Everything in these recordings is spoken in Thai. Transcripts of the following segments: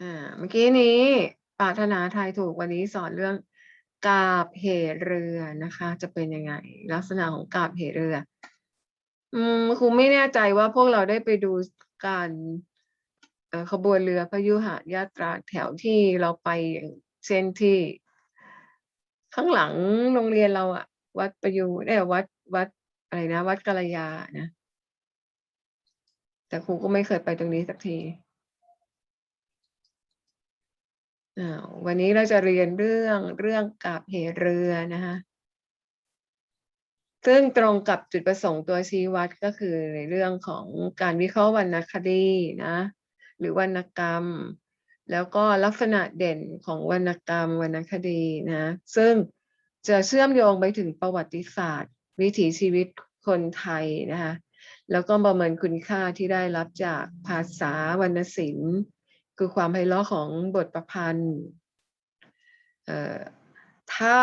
อ่าเมื่อกี้นี้ปรารถนาไทยถูกวันนี้สอนเรื่องกาบเหเรือนะคะ จะเป็นยังไง ลักษณะของกาบเหเรือ อืมครูไม่แน่ใจว่าพวกเราได้ไปดูการขบวนเรือพยุหยาตราแถวที่เราไปอย่างเช่นที่ ข้างหลังโรงเรียนเราอะวัดประยูนเอ้ยวัดวัดอะไรนะ วัดกัลยานะ แต่ครูก็ไม่เคยไปตรงนี้สักทีอ่า วันนี้เราจะเรียนเรื่องเรื่องกาบเหเรือนะคะซึ่งตรงกับจุดประสงค์ตัวชี้วัดก็คือในเรื่องของการวิเคราะห์วรรณคดีนะ หรือวรรณกรรม แล้วก็ลักษณะเด่นของวรรณกรรมวรรณคดีนะ ซึ่งจะเชื่อมโยงไปถึงประวัติศาสตร์ วิถีชีวิตคนไทยนะคะแล้วก็ประเมินคุณค่าที่ได้รับจากภาษาวรรณศิลป์ คือความไพเราะของบทประพันธ์เอ่อถ้า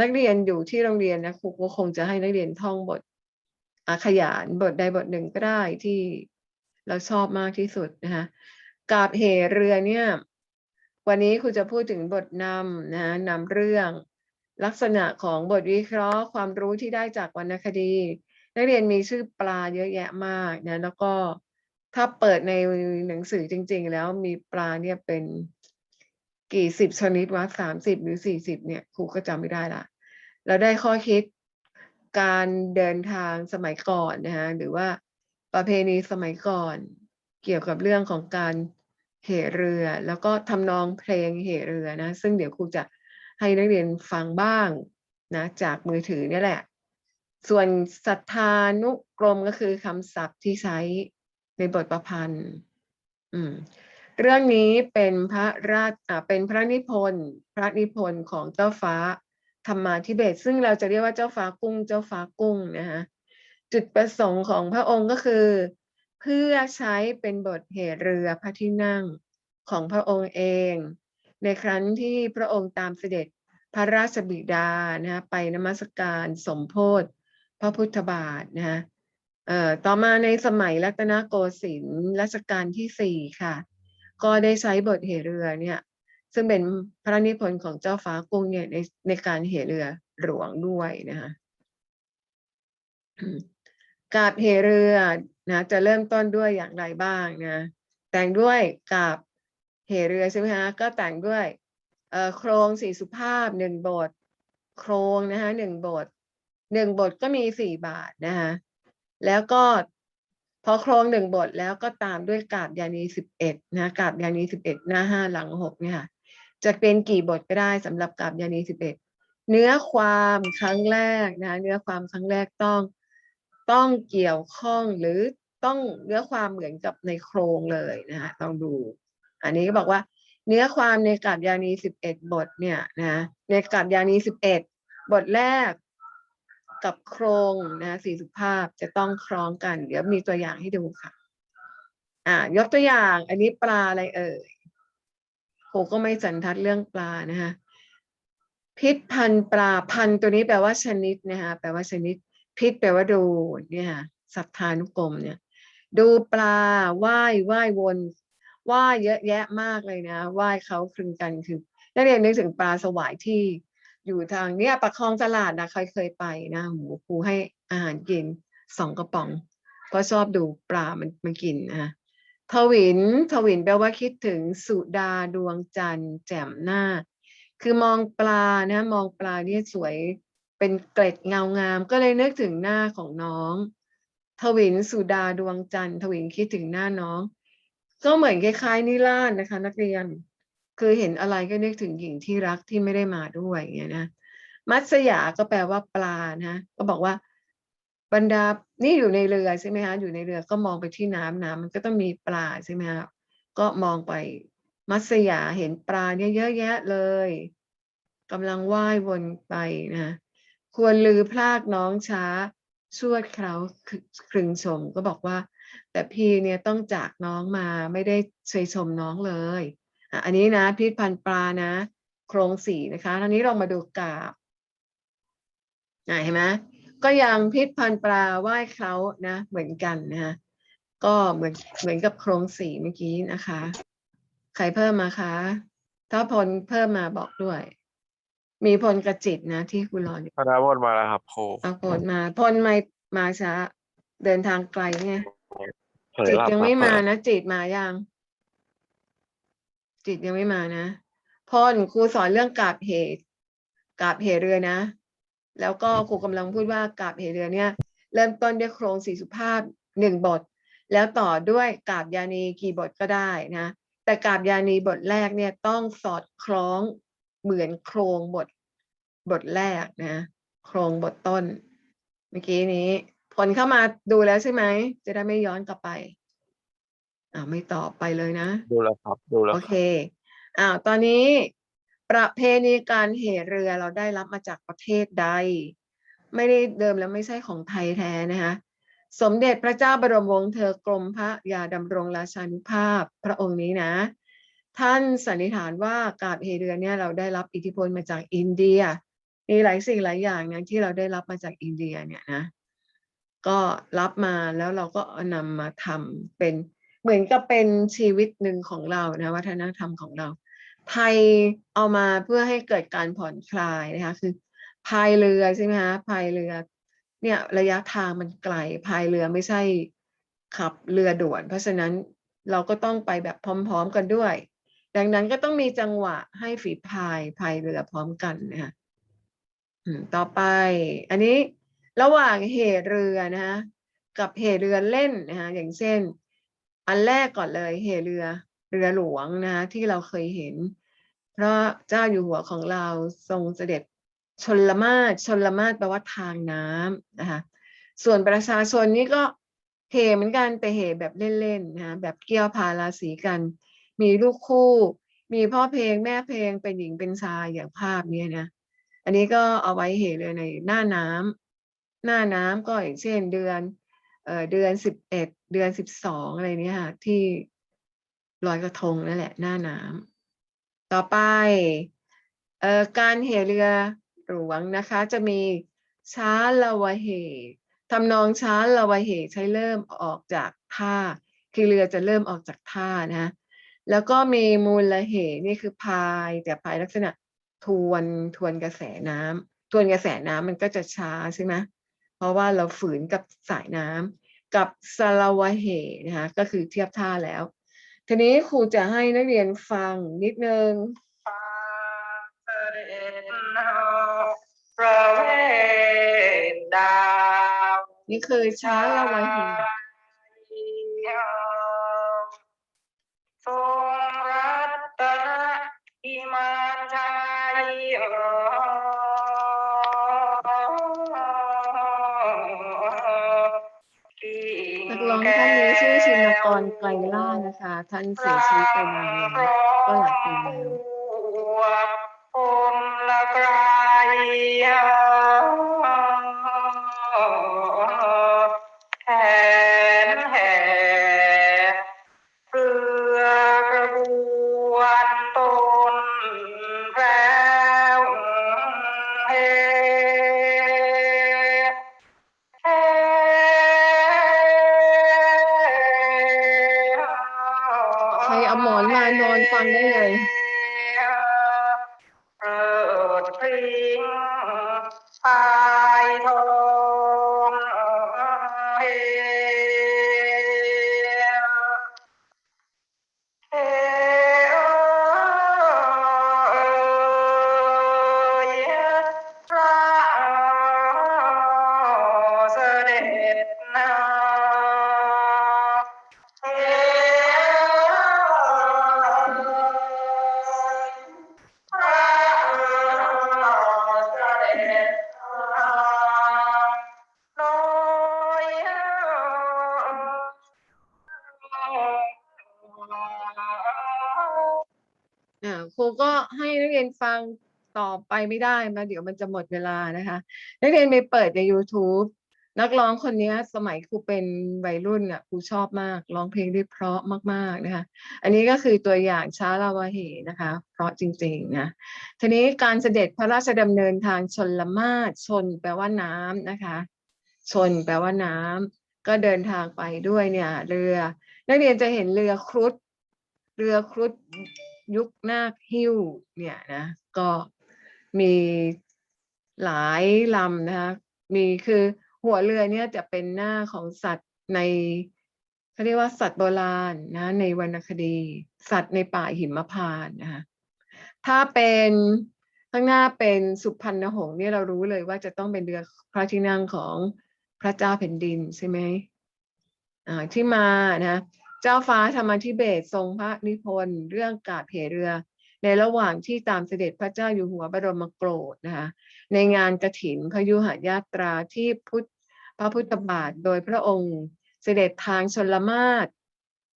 นักเรียนอยู่ที่โรงเรียนนะครูก็คงจะให้นักเรียนท่องบทอาขยานบทใดบทหนึ่งก็ได้ที่เราชอบมากที่สุดนะคะกาบเหเรือเนี่ย วันนี้ครูจะพูดถึงบทนำนะนำเรื่องลักษณะของบทวิเคราะห์ความรู้ที่ได้จากวรรณคดี นักเรียนมีชื่อปลาเยอะแยะมากนะแล้วก็ ถ้าเปิดในหนังสือจริง ๆ แล้วมีปลาเนี่ยเป็นกี่สิบชนิดวะสามสิบหรือสี่สิบเนี่ยครูก็จำไม่ได้ละเราได้ข้อคิดการเดินทางสมัยก่อนนะฮะหรือว่าประเพณีสมัยก่อน เกี่ยวกับเรื่องของการเหเรือ แล้วก็ทำนองเพลงเหเรือนะ ซึ่งเดี๋ยวครูจะให้นักเรียนฟังบ้างนะจากมือถือนี่แหละ ส่วนศรัทธานุกรมก็คือคำศัพท์ที่ใช้ ในบทประพันธ์ อืม เรื่องนี้เป็นพระราชอ่าเป็นพระนิพนธ์พระนิพนธ์ของเจ้าฟ้าธรรมาธิเบศซึ่งเราจะเรียกว่าเจ้าฟ้ากุ้ง เจ้าฟ้ากุ้งนะคะจุดประสงค์ของพระองค์ก็คือ เพื่อใช้เป็นบทเหตเรือพระที่นั่งของพระองค์เอง ในครั้นที่พระองค์ตามเสด็จพระราชบิดานะะไปนมัสการสมโพธิพระพุทธบาทนะะ เอ่อต่อมาในสมัยรัตนโกสินทร์รัชกาลที่สี่ค่ะ ก็ได้ใช้บทเหเรือเนี่ย ซึ่งเป็นพระนิพนธ์ของเจ้าฟ้ากุ้งเนี่ยในในการเหเรือหลวงด้วยนะคะกาบเหเรือนะจะเริ่มต้นด้วยอย่างไรบ้างนะแต่งด้วยกาบเหเรือใช่ไหมฮะก็แต่งด้วยเออโครงสี่สุภาพหนึ่งบท โครงนะคะหนึ่งบทหนึ่งบทก็มีสี่บาทนะคะ แล้วก็พอโครงหนึ่งบทแล้วก็ตามด้วยกาบยานีสิบเอ็ดนะกาบยานีสิบเอ็ดหน้าห้าหลังหกเนี่ยค่ะจะเป็นกี่บทก็ได้สำหรับกาบยานีสิบเอ็ดเนื้อความครั้งแรกนะเนื้อความครั้งแรกต้องต้องเกี่ยวข้องหรือต้องเนื้อความเหมือนกับในโครงเลยนะคะต้องดู อันนี้ก็บอกว่า เนื้อความในกาบยานีสิบเอ็ดบทเนี่ยนะในกาบยานีสิบเอ็ดบทแรก กับโครงนะสี่สุภาพจะต้องคล้องกัน เดี๋ยวมีตัวอย่างให้ดูค่ะ อ่ายกตัวอย่าง อันนี้ปลาอะไรเอ่ยโหก็ไม่สันทัดเรื่องปลานะคะพิษพันปลาพันตัวนี้แปลว่าชนิดนะคะแปลว่าชนิด พิษแปลว่าดูเนี่ยค่ะสัทธานุกรมเนี่ย ดูปลาว่ายว่ายวนว่ายเยอะแยะมากเลยนะว่ายเขาคลึงกันคือนักเรียนนึกถึงปลาสวายที่ อยู่ทางเนี้ยประคองตลาดนะใครเคยไปนะหูครูให้อาหารกินสองกระป๋อง เพราะชอบดูปลามันมันกินนะทวินทวินแปลว่าคิดถึงสุดาดวงจันทร์แจ่มหน้า คือมองปลานะ มองปลาเนี่ยสวยเป็นเกล็ดเงางาม ก็เลยนึกถึงหน้าของน้อง ทวินสุดาดวงจันทร์ทวินคิดถึงหน้าน้อง ก็เหมือนคล้ายๆนิราศนะคะ นักเรียน คือเห็นอะไรก็นึกถึงหญิงที่รักที่ไม่ได้มาด้วยอย่างเงี้ยนะมัตสยาก็แปลว่าปลานะก็บอกว่าบรรดา นี่อยู่ในเรือใช่ไหมคะอยู่ในเรือก็มองไปที่น้ำน้ำมันก็ต้องมีปลาใช่ไหมคะก็มองไปมัตสยาเห็นปลาเนี่ยเยอะแยะเลยกำลังว่ายวนไปนะควรลือพลากน้องช้าชวดเขาครึงชมก็บอกว่า แต่พี่เนี่ยต้องจากน้องมาไม่ได้เชยชมน้องเลย อะอันนี้นะพิษพันธุ์ปลานะ โครงสีนะคะทีนี้เรามาดูกาบอะเห็นไหมก็ยังพิษพันธุ์ปลาว่ายเขานะ เหมือนกันนะฮะก็เหมือนเหมือนกับโครงสีเมื่อกี้นะคะ ใครเพิ่มมาคะ ถ้าพลเพิ่มมาบอกด้วย มีพลกระจิตนะ ที่คุณรออยู่ธนพลมาแล้วครับครูเอาพลมาพลไม่มาช้าเดินทางไกลไงเผยจิตหลับยังครับไม่มาเผลอนะจิตมายัง จิตยังไม่มานะพลครูสอนเรื่องกาบเหตุกาบเหเรือนะ แล้วก็ครูกำลังพูดว่ากาบเหเรือเนี่ย เริ่มต้นด้วยโครงสี่สุภาพหนึ่งบท แล้วต่อด้วยกาบยานีกี่บทก็ได้นะ แต่กาบยานีบทแรกเนี่ยต้องสอดคล้องเหมือนโครงบทบทแรกนะ โครงบทต้น เมื่อกี้นี้ ผลเข้ามาดูแล้วใช่ไหม จะได้ไม่ย้อนกลับไป อ่าไม่ตอบไปเลยนะ ดูแล้วครับ ดูแล้วโอคเครับอ้าวตอนนี้ประเพณีการเหเรือเราได้รับมาจากประเทศใด ไม่ได้เดิมแล้วไม่ใช่ของไทยแท้นะคะ สมเด็จพระเจ้าบรมวงศ์เธอกรมพระยาดำรงราชานุภาพพระองค์นี้นะ ท่านสันนิษฐานว่ากาบเหเรือเนี่ยเราได้รับอิทธิพลมาจากอินเดีย มีหลายสิ่งหลายอย่างนะที่เราได้รับมาจากอินเดียเนี่ยนะ ก็รับมาแล้วเราก็เอานำมาทำเป็น เหมือนกับเป็นชีวิตหนึ่งของเรานะวัฒนธรรมของเรา ไทยเอามาเพื่อให้เกิดการผ่อนคลายนะคะคือพายเรือใช่ไหมคะพายเรือเนี่ยระยะทางมันไกลพายเรือไม่ใช่ขับเรือด่วน เพราะฉะนั้นเราก็ต้องไปแบบพร้อม ๆ กันด้วย ดังนั้นก็ต้องมีจังหวะให้ฝีพายพายเรือพร้อมกันนะคะต่อไป อันนี้ระหว่างเหเรือนะคะกับเหเรือเล่นนะคะอย่างเช่น อันแรกก่อนเลยเหเรือเรือหลวงนะที่เราเคยเห็นเพราะเจ้าอยู่หัวของเราทรงเสด็จชนละมาชนละมาแปลว่าทางน้ำนะคะส่วนประชาชนนี่ก็เหเหมือนกันแต่เหแบบเล่นๆนะคะแบบเกี่ยวพาราสีกัน มีลูกคู่ มีพ่อเพลงแม่เพลงเป็นหญิงเป็นชายอย่างภาพนี้นะอันนี้ก็เอาไว้เหเลยในหน้าน้ำหน้าน้ำก็อย่างเช่นเดือน เดือนสิบเอ็ดเดือนสิบสองอะไรเนี้ยค่ะที่ลอยกระทงนั่นแหละ หน้าน้ำต่อไปเอ่อการเหเรือหลวงนะคะ จะมีช้าละวะเหทำนองช้าละวะเหใช้เริ่มออกจากท่า คือเรือจะเริ่มออกจากท่านะแล้วก็มีมูลละเหนี่คือพาย แต่พายลักษณะทวนทวนกระแสน้ำทวนกระแสน้ำมันก็จะช้าใช่ไหม ราะว่าเราฝืนกับสายน้ำกับสลาวะเหนะคะก็คือเทียบท่าแล้ว ทีนี้ครูจะให้นักเรียนฟังนิดนึงเสด็จประเวทดาวนี่คือช้าละวะเหทรงรัตนอิมานชัยที่ ร้องท่านนี้ชื่อชินกรไกรล่าชนะคะ ท่านเสียชีวิตไปนานแล้วก็หลายปีแล้ว ยนฟังต่อไปไม่ได้มาเดี๋ยวมันจะหมดเวลานะคะ นักเรียนไปเปิดใน YouTube นักร้องคนนี้สมัยครูเป็นวัยรุ่นอะครูชอบมากร้องเพลงได้เพราะมากๆนะคะ อันนี้ก็คือตัวอย่างช้าลาวาเหนะคะ เพราะจริงๆนะทีนี้การเสด็จพระราชดำเนินทางชนละมาศชนแปลว่าน้ำนะคะ ชนแปลว่าน้ำก็เดินทางไปด้วยเนี่ย เรือ นักเรียนจะเห็นเรือครุฑเรือครุฑ ยุคนาคหิ้วเนี่ยนะก็มีหลายลำนะคะมีคือหัวเรือเนี่ยจะเป็นหน้าของสัตว์ในเขาเรียกว่าสัตว์โบราณนะในวรรณคดี สัตว์ในป่าหิมพานต์นะคะถ้าเป็นข้างหน้าเป็นสุพรรณหงษ์เนี่ยเรารู้เลยว่าจะต้องเป็นเรือพระที่นั่งของพระเจ้าแผ่นดินใช่ไหมอ่าที่มานะ เจ้าฟ้าธรรมธิเบศทรงพระนิพนธ์เรื่องกาบเหเรือ ในระหว่างที่ตามเสด็จพระเจ้าอยู่หัวบรมโกรธนะคะในงานกระถินพยุหญาตราที่พุทธพระพุทธบาทโดยพระองค์ เสด็จทางชนละมาศ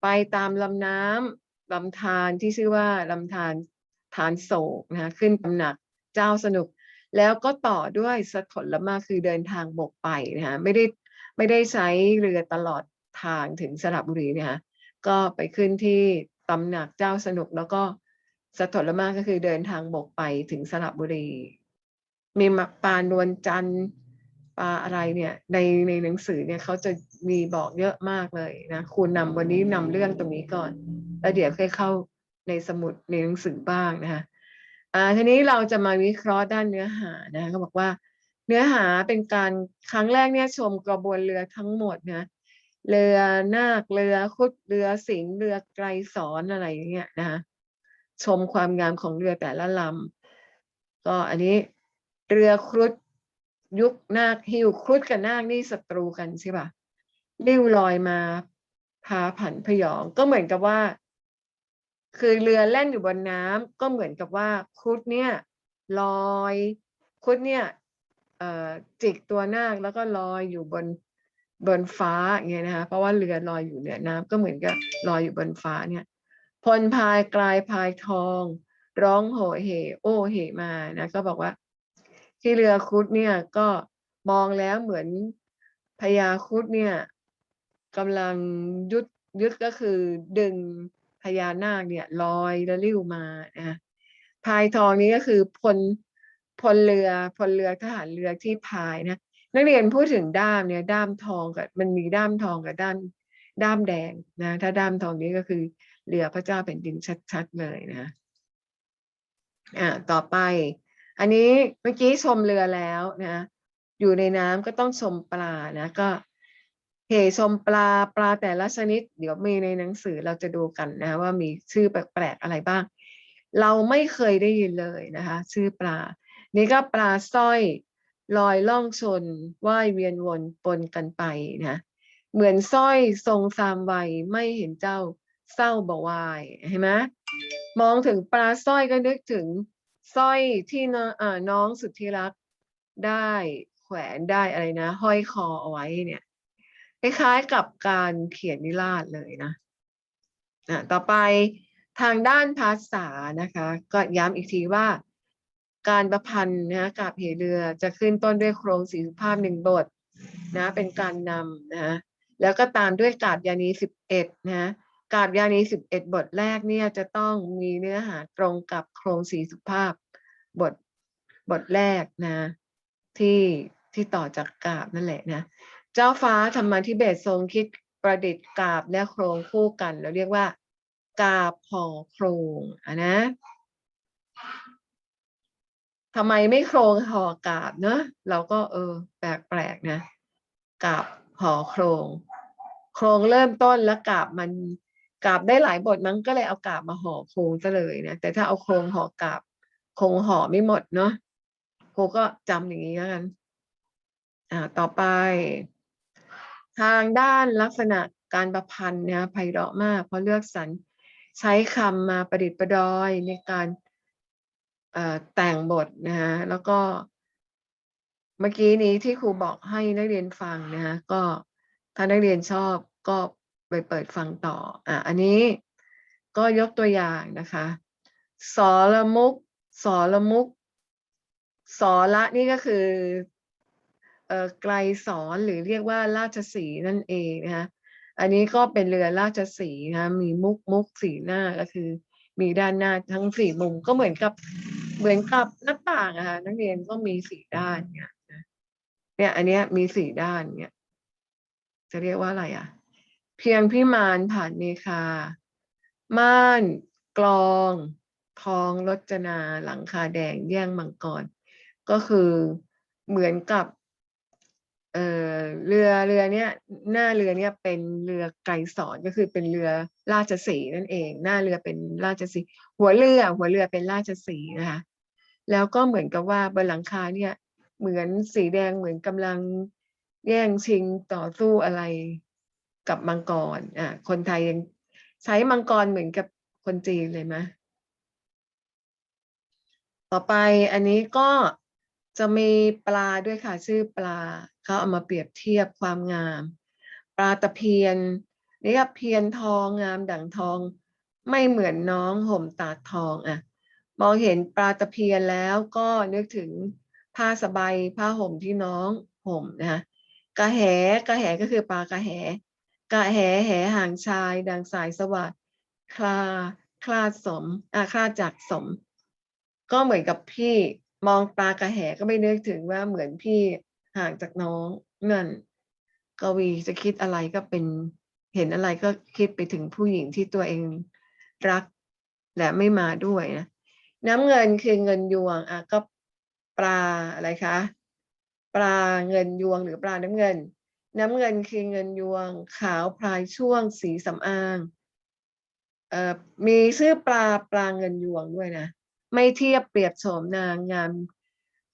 ไปตามลำน้ำลำธารที่ชื่อว่าลำธารฐานโศกนะคะขึ้นตำหนักเจ้าสนุก แล้วก็ต่อด้วยสถลมาคือเดินทางบกไปนะคะไม่ได้ไม่ได้ใช้เรือตลอดทางถึงสระบุรีนะคะ ก็ไปขึ้นที่ตำหนักเจ้าสนุกแล้วก็สถลมาก็คือเดินทางบกไปถึงสระบุรี มีมาปลานวลจันทร์ปลาอะไรเนี่ย ในในหนังสือเนี่ยเขาจะมีบอกเยอะมากเลยนะคุณนำวันนี้นำเรื่องตรงนี้ก่อน แล้วเดี๋ยวค่อยเข้าในสมุดในหนังสือบ้างนะคะอ่าทีนี้เราจะมาวิเคราะห์ด้านเนื้อหานะเขาบอกว่า เนื้อหาเป็นการครั้งแรกเนี่ยชมกระบวนเรือทั้งหมดนะ เรือนาคเรือคุดเรือสิงห์เรือไกรสอนอะไรอย่างเงี้ยนะคะชมความงามของเรือแต่ละลำก็อันนี้เรือครุฑยุคนาคหิวครุฑกับนาคนี่ศัตรูกันใช่ปะลิ้วลอยมาพาผันพยองก็เหมือนกับว่า คือเรือแล่นอยู่บนน้ำก็เหมือนกับว่าครุฑเนี่ยลอยครุฑเนี่ยเอ่อจิกตัวนาคแล้วก็ลอยอยู่บน บนฟ้าอย่างเงี้ยนะคะเพราะว่าเรือลอยอยู่เหนือน้ำก็เหมือนกับลอยอยู่บนฟ้าเนี่ยพลพายกลายพายทอง ร้องโหเหโอเหมานะก็บอกว่า ที่เรือครุฑเนี่ยก็มองแล้วเหมือนพญาครุฑเนี่ยกำลังยุดยุดก็คือดึงพญานาคเนี่ยลอยแล้วลิ้วมานะพายทองนี้ก็คือพลพลเรือพลเรือทหารเรือที่พายนะ นักเรียนพูดถึงด้ามเนี่ยด้ามทองกับมันมีด้ามทองกับด้ามด้ามแดงนะถ้าด้ามทองนี้ก็คือเรือพระเจ้าแผ่นดินชัด ๆ เลยนะอ่าต่อไป อันนี้เมื่อกี้ชมเรือแล้วนะ อยู่ในน้ำก็ต้องชมปลานะก็เหชมปลาปลาแต่ละชนิด เดี๋ยวมีในหนังสือเราจะดูกันนะ ว่ามีชื่อแปลกๆอะไรบ้าง เราไม่เคยได้ยินเลยนะคะ ชื่อปลา นี่ก็ปลาสร้อย ลอยล่องชนว่ายเวียนวนปนกันไปนะเหมือนสร้อยทรงสามวัยไม่เห็นเจ้าเศร้าบวายเห็นไหมมองถึงปลาสร้อยก็นึกถึงสร้อยที่น้องสุดที่รักได้แขวนได้อะไรนะ ห้อยคอเอาไว้เนี่ยคล้ายๆกับการเขียนนิราศเลยนะอะต่อไปทางด้านภาษานะคะ ก็ย้ำอีกทีว่า การประพันธ์นะกาบเหเรือจะขึ้นต้นด้วยโครงสีสุภาพหนึ่งบทนะเป็นการนำนะแล้วก็ตามด้วยกาบยานีสิบเอ็ดนะกาบยานีสิบเอ็ดบทแรกเนี่ยจะต้องมีเนื้อหาตรงกับโครงสีสุภาพบทบทแรกนะที่ที่ต่อจากกาบนั่นแหละนะเจ้าฟ้าธรรมาธิเบศทรงคิดประดิษฐ์กาบและโครงคู่กัน เราเรียกว่ากาบห่อโครงอะนะ ทำไมไม่โครงห่อกาบเนอะเราก็เออ แปลกๆนะกาบห่อโครง โครงเริ่มต้นแล้วกาบมันกาบได้หลายบทมันก็เลยเอากาบมาห่อโครงซะเลยนะแต่ถ้าเอาโครงห่อกาบคงห่อไม่หมดเนาะครูก็จำอย่างนี้แล้วกัน อ่า ต่อไป ทางด้านลักษณะการประพันธ์เนี่ยไพเราะมาก เพราะเลือกสรรใช้คำมาประดิษฐ์ประดอยในการ แต่งบทนะฮะแล้วก็เมื่อกี้นี้ที่ครูบอกให้นักเรียนฟังนะฮะก็ถ้านักเรียนชอบก็ไปเปิดฟังต่ออะอันนี้ก็ยกตัวอย่างนะคะสอละมุกสอละมุกสอละนี่ก็คือเอ่อไกลสอนหรือเรียกว่าราชสีนั่นเองนะคะอันนี้ก็เป็นเรือราชสีนะะมีมุกมุกสีหน้าก็คือ มีด้านหน้าทั้งสี่มุมก็เหมือนกับ เหมือนกับหน้าต่างอะค่ะนักเรียนก็มีสี่ด้านเนี่ยเนี่ย อันเนี้ยมีสี่ด้านเนี่ย จะเรียกว่าอะไรอะเพียงพิมานผ่านเมคา ม่าน กลองทองรจนา หลังคาแดงแย่งมังกร ก็คือเหมือนกับ เอ่อเรือเรือเนี้ยหน้าเรือเนี้ยเป็นเรือไกรสอนก็คือเป็นเรือราชสีนั่นเอง หน้าเรือเป็นราชสีหัวเรือหัวเรือเป็นราชสีนะคะแล้วก็เหมือนกับว่าบนหลังคาเนี่ยเหมือนสีแดงเหมือนกำลังแย่งชิงต่อสู้อะไรกับมังกรอะคนไทยยังใช้มังกรเหมือนกับคนจีนเลยไหมต่อไปอันนี้ก็ จะมีปลาด้วยค่ะ ชื่อปลาเขาเอามาเปรียบเทียบความงาม ปลาตะเพียนนี่ก็เพียนทองงามดั่งทอง ไม่เหมือนน้องห่มตาทองอะมองเห็นปลาตะเพียนแล้วก็นึกถึงผ้าสบายผ้าห่มที่น้องห่มนะคะกระแหกระแหก็คือปลากระแหกระแหแหห่างชาย ดังสายสวัสดคลาคลาดสมอ่าคลาดจากสม ก็เหมือนกับพี่ มองปลากระแหก็ไม่นึกถึงว่าเหมือนพี่ห่างจากน้องนั่นกวีจะคิดอะไรก็เป็นเห็นอะไรก็คิดไปถึงผู้หญิงที่ตัวเองรัก และไม่มาด้วยนะน้ำเงินคือเงินยวงอะก็ปลาอะไรคะปลาเงินยวงหรือปลาน้ำเงิน น้ำเงินคือเงินยวง ขาวพลายช่วงสีสำอางเอ่อมีชื่อปลาปลาเงินยวงด้วยนะ ไม่เทียบเปรียบโฉมนางงาม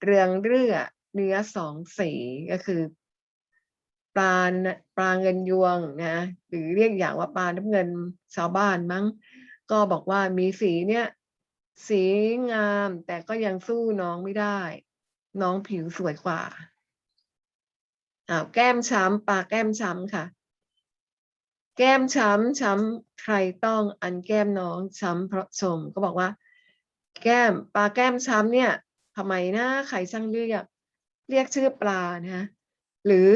เรืองเรื่อเนื้อสองสีก็คือ ปลาปลาเงินยวงนะหรือเรียกอย่างว่าปลาน้ำเงินชาวบ้านมั้ง ก็บอกว่ามีสีเนี่ยสีงามแต่ก็ยังสู้น้องไม่ได้ น้องผิวสวยกว่าอ้าวแก้มช้ำปลาแก้มช้ำค่ะ แก้มช้ำช้ำใครต้องอันแก้มน้องช้ำเพราะชม ก็บอกว่า แก้ม ปลาแก้มช้ำเนี่ยทำไมนะใครช่างเรียก เรียกชื่อปลานะหรือ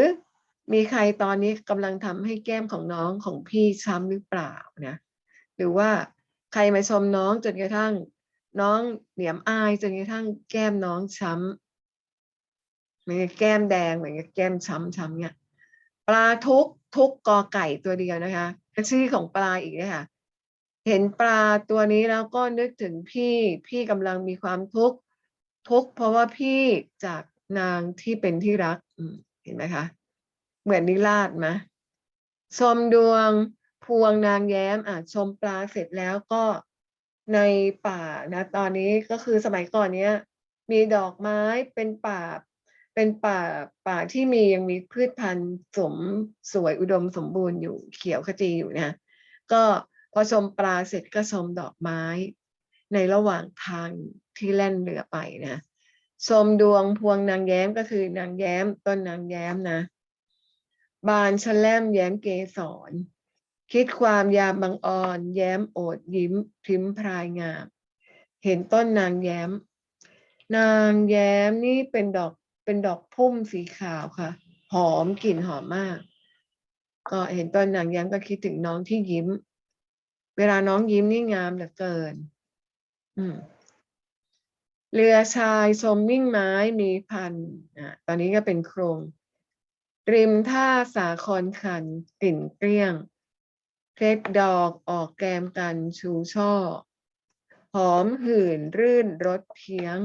มีใครตอนนี้กำลังทำให้แก้มของน้องของพี่ช้ำหรือเปล่านะหรือว่าใครมาชมน้องจนกระทั่ง น้องเหนียมอายจนกระทั่งแก้มน้องช้ำเหมือนแก้มแดงเหมือนแก้มช้ำช้ำเนี่ยปลาทุกทุกกอไก่ตัวเดียวนะคะชื่อของปลาอีกเลยค่ะ เห็นปลาตัวนี้แล้วก็นึกถึงพี่พี่กำลังมีความทุกข์ทุกข์เพราะว่าพี่จากนางที่เป็นที่รักเห็นไหมคะ เหมือนนิราศไหมชมดวงพวงนางแย้มอะชมปลาเสร็จแล้วก็ในป่านะ ตอนนี้ก็คือสมัยก่อนเนี้ย มีดอกไม้เป็นป่า เป็นป่าป่าที่มียังมีพืชพันธุ์สมสวยอุดมสมบูรณ์อยู่เขียวขจีอยู่นะก็ พอชมปลาเสร็จก็ชมดอกไม้ ในระหว่างทางที่แล่นเรือไปนะชมดวงพวงนางแย้มก็คือนางแย้มต้นนางแย้มนะ บานชะแลมแย้มเกสรคิดความยามบังอ่อน แย้มโอดยิ้มพริมพรายงาม เห็นต้นนางแย้ม นางแย้มนี่เป็นดอกเป็นดอกพุ่มสีขาวค่ะ หอมกลิ่นหอมมาก ก็เห็นต้นนางแย้มก็คิดถึงน้องที่ยิ้ม เวลาน้องยิ้มนี่งามเหลือเกิน อืมเรือชายชมมิ่งไม้มีพันอะตอนนี้ก็เป็นโครง ริมท่าสาครคันกลิ่นเกลี้ยงเพชรดอกออกแกมกันชูช่อ หอมหื่นรื่นรสเพียง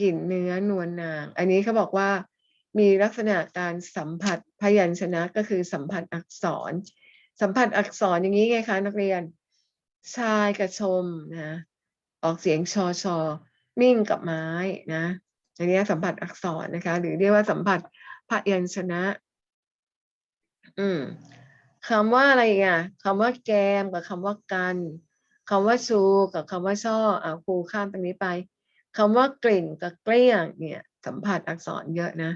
กลิ่นเนื้อนวลนาง อันนี้เขาบอกว่ามีลักษณะการสัมผัสพยัญชนะก็คือสัมผัสอักษร สัมผัสอักษรอย่างนี้ไงคะนักเรียน ชายกับชมนะ ออกเสียงชอชอมิ่งกับไม้นะอันนี้สัมผัสอักษรนะคะ หรือเรียกว่าสัมผัสพยัญชนะ อืมคำว่าอะไรอะคำว่าแกมกับคำว่ากันคำว่าชูกับคำว่าช่ออ่าครูข้ามตรงนี้ไปคำว่ากลิ่นกับเกลี้ยงเนี่ย สัมผัสอักษรเยอะนะ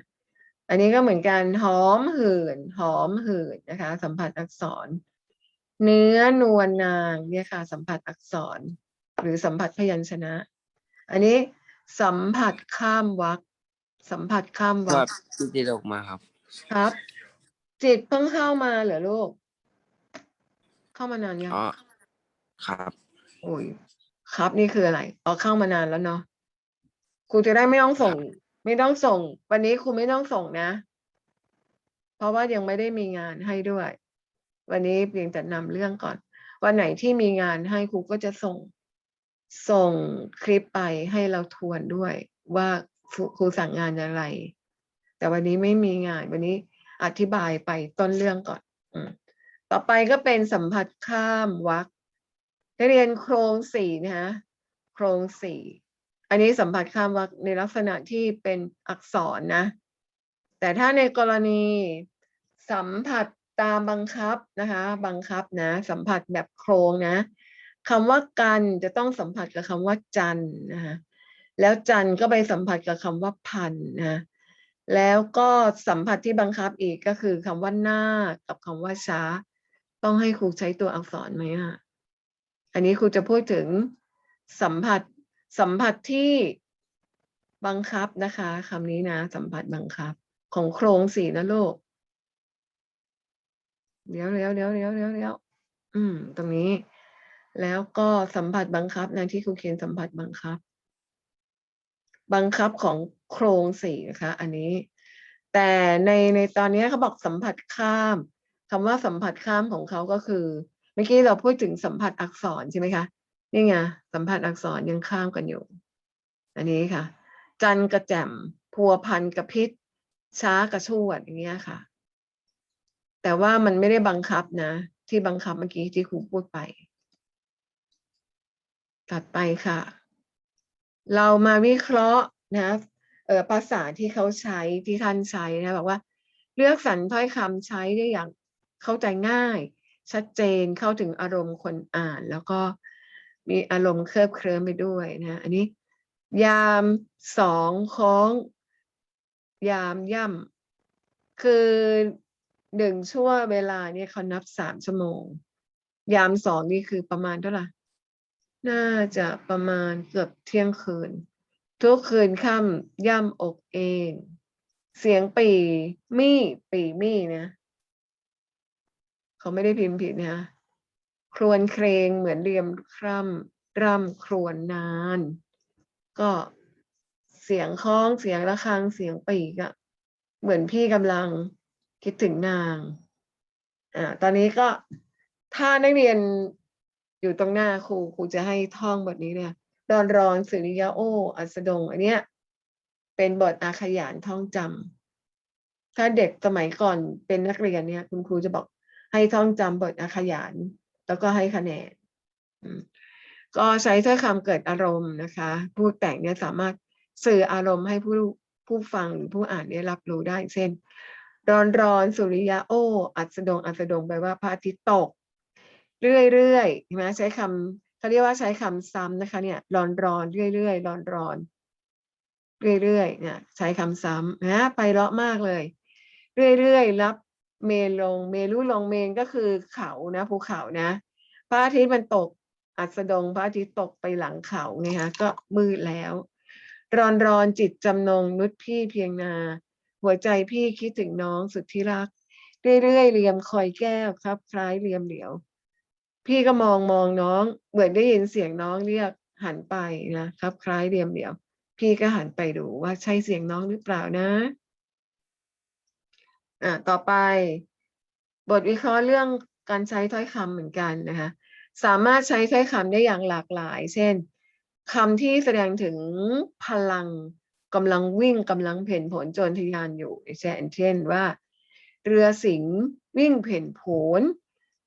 อันนี้ก็เหมือนกันหอมหื่นหอมหื่นนะคะ สัมผัสอักษร เนื้อนวลนางเนี่ยค่ะ สัมผัสอักษร หรือสัมผัสพยัญชนะ อันนี้สัมผัสข้ามวรรคสัมผัสข้ามวรก็รคพี่ติดออกมาครับ ครับ จิตเพิ่งเข้ามาเหรอลูก เข้ามานานยังอ๋อครับ โอ้ยครับนี่คืออะไรอ๋อเข้ามานานแล้วเนาะครูจะได้ไม่ต้องส่ง ไม่ต้องส่ง วันนี้ครูไม่ต้องส่งนะ เพราะว่ายังไม่ได้มีงานให้ด้วย วันนี้เพียงแต่นำเรื่องก่อน วันไหนที่มีงานให้ครูก็จะส่งส่งคลิปไปให้เราทวนด้วยว่าครูสั่งงานอะไร แต่วันนี้ไม่มีงาน วันนี้อธิบายไปต้นเรื่องก่อนอต่อไปก็เป็นสัมผัสข้ามวรรคไดเรียนโครงสี่นะคะโครงสี่อันนี้สัมผัสข้ามวรรคในลักษณะที่เป็นอักษรนะ แต่ถ้าในกรณีสัมผัส ตามบังคับนะคะ บังคับนะ สัมผัสแบบโครงนะคำว่ากันจะต้องสัมผัสกับคำว่าจันนะคะแล้วจันก็ไปสัมผัสกับคำว่าพันนะแล้วก็สัมผัสที่บังคับอีกก็คือคำว่าหน้ากับคำว่าช้า ต้องให้ครูใช้ตัวอักษรไหมอะอันนี้ครูจะพูดถึงสัมผัสสัมผัสที่บังคับนะคะคำนี้นะ สัมผัสบังคับ ของโครงสี่นะลูก เดี๋ยวเดี๋ยวเดี๋ยวเดี๋ยวเดี๋ยวเดี๋ยวอืม ตรงนี้ แล้วก็สัมผัสบังคับนะที่ครูเขียนสัมผัสบังคับ บังคับของโครงสี่นะคะ อันนี้ แต่ในในตอนนี้เขาบอกสัมผัสข้ามคำว่าสัมผัสข้ามของเขาก็คือเมื่อกี้เราพูดถึงสัมผัสอักษรใช่ไหมคะนี่ไงสัมผัสอักษรยังข้ามกันอยู่ อันนี้ค่ะ จันกระแจมพัวพันกระพิษช้ากระชวดอย่างเงี้ยค่ะ แต่ว่ามันไม่ได้บังคับนะ ที่บังคับเมื่อกี้ที่ครูพูดไป ตัดไปค่ะ เรามาวิเคราะห์นะเออภาษาที่เขาใช้ที่ท่านใช้นะบอกว่า เลือกสรรถ้อยคำใช้ได้อย่างเข้าใจง่าย ชัดเจนเข้าถึงอารมณ์คนอ่าน แล้วก็มีอารมณ์เคลิบเคลิ้มไปด้วยนะ อันนี้ ยามสองของยามย่ำคือ หนึ่งชั่วเวลาเนี่ยเขานับสามชั่วโมง ยามสองนี่คือประมาณเท่าไหร่น่าจะประมาณเกือบเที่ยงคืน ทุกคืนค่ำย่ำอกเอง เสียงปีมี่ปีมี่นะเขาไม่ได้พิมพ์ผิดนะครวนเครงเหมือนเรียมคร่ำร่ำครวนนาน ก็เสียงคล้องเสียงระฆังเสียงปีกอะเหมือนพี่กำลัง คิดถึงนางอ่าตอนนี้ก็ถ้านักเรียนอยู่ตรงหน้าครูครูจะให้ท่องบทนี้เนี่ยรอนรอนสุริยะโอ อัสดง อันเนี้ยเป็นบทอาขยานท่องจำถ้าเด็กสมัยก่อนเป็นนักเรียนเนี่ย คุณครูจะบอกให้ท่องจำบทอาขยาน แล้วก็ให้คะแนนก็ใช้ถ้อยคำเกิดอารมณ์นะคะ ผู้แต่งเนี่ยสามารถสื่ออารมณ์ให้ผู้ผู้ฟังหรือผู้อ่านได้รับรู้ได้ เช่น ร้อนร้อนสุริยะโออัสดงอัสดงแปลว่าพระอาทิตย์ตก เรื่อยเรื่อยใช่ไหมใช้คำเขาเรียกว่าใช้คำซ้ำนะคะเนี่ยร้อนร้อนเรื่อยเรื่อยร้อนร้อนเรื่อยๆเนี่ยใช้คำซ้ำนะไปเลาะมากเลย เรื่อยๆรับเมลง เมรุลงเมนก็คือเขานะภูเขานะ พระอาทิตย์มันตกอัสดงพระอาทิตย์ตกไปหลังเขาไงฮะก็มืดแล้ว ร้อนร้อนจิตจำนงนุชพี่เพียงนา หัวใจพี่คิดถึงน้องสุดที่รัก เรื่อยๆเรียมคอยแก้วครับ คล้ายเรียมเหลียว พี่ก็มองมองน้อง เหมือนได้ยินเสียงน้องเรียกหันไปนะครับ คล้ายเรียมเหลียว พี่ก็หันไปดูว่าใช่เสียงน้องหรือเปล่านะอ่าต่อไป บทวิเคราะห์เรื่องการใช้ถ้อยคำเหมือนกันนะคะสามารถใช้ถ้อยคำได้อย่างหลากหลาย เช่นคำที่แสดงถึงพลัง กำลังวิ่งกำลังเพ่นผลโจรทะยานอยู่เช่นเช่นว่า เรือสิงห์วิ่งเพ่นผล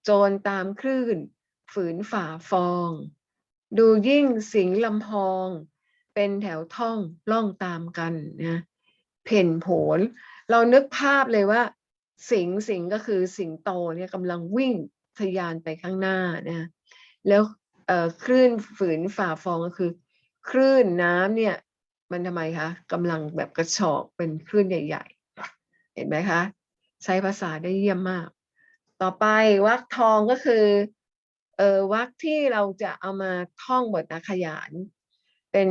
โจรตามคลื่น ฝืนฝ่าฟอง ดูยิ่งสิงห์ลำพอง เป็นแถวท่องล่องตามกันนะเพ่นผล เรานึกภาพเลยว่า สิงห์สิงห์ก็คือสิงโตเนี่ยกำลังวิ่งทะยานไปข้างหน้านะแล้วเอ่อคลื่นฝืนฝ่าฟองก็คือ คลื่นน้ำเนี่ย มันทำไมคะกำลังแบบกระชอกเป็นคลื่นใหญ่ ๆ เห็นไหมคะใช้ภาษาได้เยี่ยมมาก ต่อไปวรรคทองก็คือเออวรรคที่เราจะเอามาท่องบทอาขยาน เป็น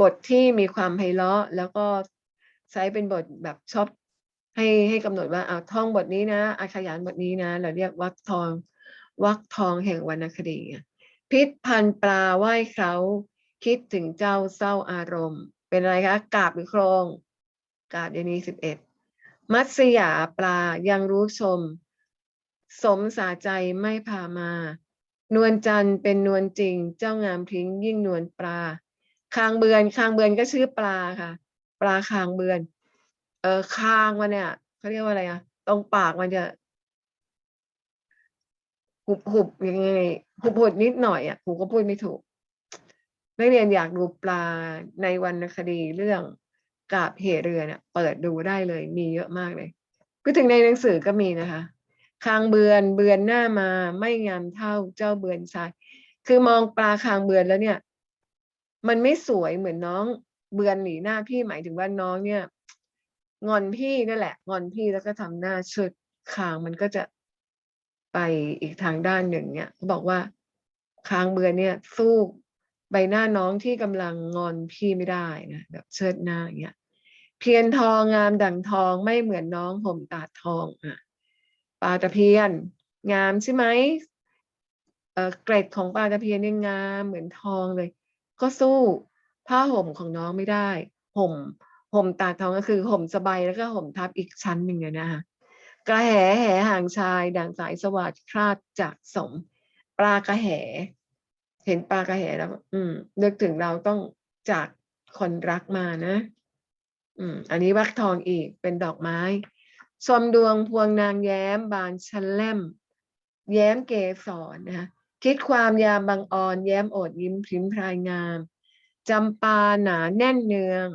บทที่มีความไพเราะ แล้วก็ใช้เป็นบทแบบชอบให้ให้กำหนดว่าเอาท่องบทนี้นะอาขยานบทนี้นะ เราเรียกวรรคทองวรรคทองแห่งวรรณคดีพิษพันปลาไหว้เขา คิดถึงเจ้าเศร้าอารมณ์ เป็นอะไรคะกาบหรือโครงกาบเดี๋ยนีสิบเอ็ดมัตสยาปลายังรู้ชม สมสาใจไม่พามานวลจันทร์เป็นนวลจริง เจ้างามพริ้งยิ่งนวลปลา คางเบือนคางเบือนก็ชื่อปลาค่ะ ปลาคางเบือน เออคางมันเนี่ยเขาเรียกว่าอะไรอะตรงปากมันจะหุบหุบยังไงหุบหุบนิดหน่อยอะครูก็พูดไม่ถูก นักเรียนอยากดูปลาในวรรณคดีเรื่องกาบเหเรือเนี่ยเปิดดูได้เลยมีเยอะมากเลยก็ถึงในหนังสือก็มีนะคะคางเบือนเบือนหน้ามาไม่งามเท่าเจ้าเบือนชายคือมองปลาคางเบือนแล้วเนี่ย มันไม่สวยเหมือนน้องเบือนหนีหน้าพี่หมายถึงว่าน้องเนี่ย งอนพี่นั่นแหละ งอนพี่แล้วก็ทำหน้าเชิดคางมันก็จะไปอีกทางด้านหนึ่งเนี่ยเขาบอกว่าคางเบือนเนี่ยสู้ ใบหน้าน้องที่กำลังงอนพี่ไม่ได้นะแบบเชิดหน้าอย่างเงี้ยเพียนทองงามดั่งทองไม่เหมือนน้องห่มตาดทองอะปลาตะเพียน งามใช่ไหมเออเกร็ดของปลาตะเพียนเนี่ยงามเหมือนทองเลย ก็สู้ผ้าห่มของน้องไม่ได้ ห่มห่มตาดทองก็คือห่มสบายแล้วก็ห่มทับอีกชั้นหนึ่งอะนะคะกระแหแหห่างชายด่างสายสวัสดคลาดจากสม ปลากระแห เห็นปลากระแหแล้ว อืม นึกถึงเราต้องจากคนรักมานะ อืม อันนี้วักทองอีกเป็นดอกไม้ชมดวงพวงนางแย้ม บานชันแล่ม แย้มเกสรนะคะคิดความยามบางออน แย้มโอดยิ้มพริ้มพรายงามจำปาหนาแน่นเนือง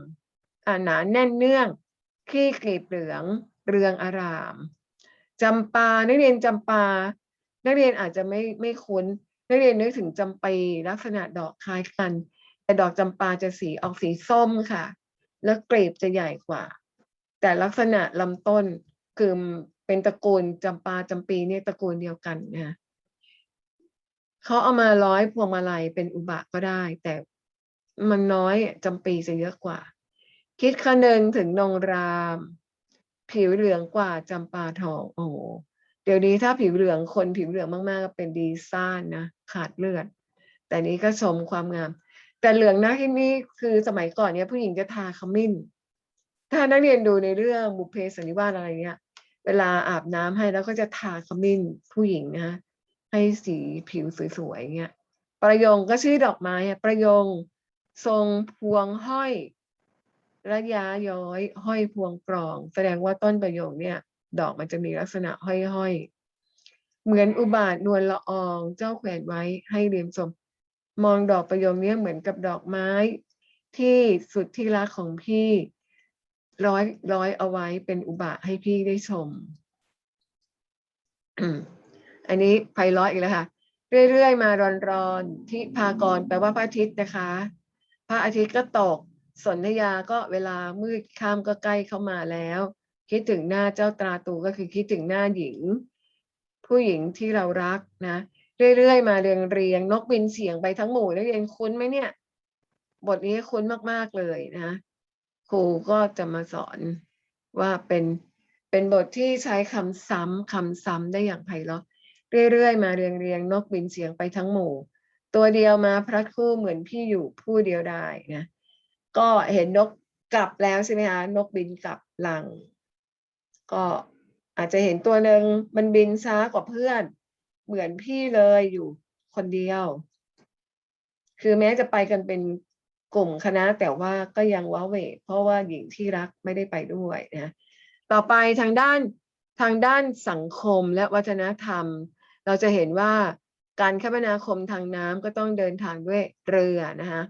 อ่าหนาแน่นเนื่องคลี่กลีบเหลือง เรืองอารามจำปานักเรียนจำปา นักเรียนอาจจะไม่ไม่คุ้น นักเรียนนึกถึงจำปีลักษณะดอกคล้ายกัน แต่ดอกจำปาจะสีออกสีส้มค่ะ แล้วกลีบจะใหญ่กว่า แต่ลักษณะลำต้นคือเป็นตระกูลจำปาจำปีเนี่ยตระกูลเดียวกันนะเขาเอามาร้อยพวงมาลัยเป็นอุบะก็ได้ แต่มันน้อยจำปีจะเยอะกว่า คิดคะเนึงถึงนงราม ผิวเหลืองกว่าจำปาทองโอ้ เดี๋ยวนี้ถ้าผิวเหลืองคนผิวเหลืองมากๆก็เป็นดีซ่านนะขาดเลือด แต่นี้ก็ชมความงาม แต่เหลืองนะที่นี่คือสมัยก่อนเนี่ยผู้หญิงจะทาขมิ้น ถ้านักเรียนดูในเรื่องบุพเพสันนิวาสอะไรเงี้ยเวลาอาบน้ำให้แล้วก็จะทาขมิ้นผู้หญิงนะให้สีผิวสวยๆเงี้ยประยงก็ชื่อดอกไม้ประยงทรงพวงห้อยระยะย้อย ห้อยพวงกรอง แสดงว่าต้นประยคเนี่ย ดอกมันจะมีลักษณะห้อยๆ เหมือนอุบาทนวลละอองเจ้าแขวนไว้ให้เรียมชม มองดอกประโยคเนี่ยเหมือนกับดอกไม้ ที่สุดที่รักของพี่ ร้อยร้อยเอาไว้เป็นอุบะให้พี่ได้ชม อันนี้ไพเราะอีกแล้วค่ะ เรื่อยๆ มาร้อนๆที่พากรแปลว่าพระอาทิตย์นะคะ พระอาทิตย์ก็ตกสนธยาก็เวลามืดค่ำก็ใกล้เข้ามาแล้ว คิดถึงหน้าเจ้าตราตูก็คือคิดถึงหน้าหญิง ผู้หญิงที่เรารักนะเรื่อยๆมาเรียงเรียงนกบินเสียงไปทั้งหมู่นักเรียนคุ้นไหมเนี่ย บทนี้คุ้นมากๆเลยนะครูก็จะมาสอนว่าเป็นเป็นบทที่ใช้คำซ้ำคำซ้ำได้อย่างไพเราะเรื่อยๆมาเรียงเรียงนกบินเสียงไปทั้งหมู่ ตัวเดียวมาพลัดคู่เหมือนพี่อยู่ผู้เดียวได้นะก็เห็นนกกลับแล้วใช่ไหมคะนกบินกลับหลัง ก็อาจจะเห็นตัวหนึ่งมันบินช้ากว่าเพื่อน เหมือนพี่เลยอยู่คนเดียว คือแม้จะไปกันเป็นกลุ่มคณะแต่ว่าก็ยังว้าเหวเพราะว่าหญิงที่รักไม่ได้ไปด้วยนะต่อไปทางด้านทางด้านสังคมและวัฒนธรรม เราจะเห็นว่าการคมนาคมทางน้ำก็ต้องเดินทางด้วยเรือนะคะ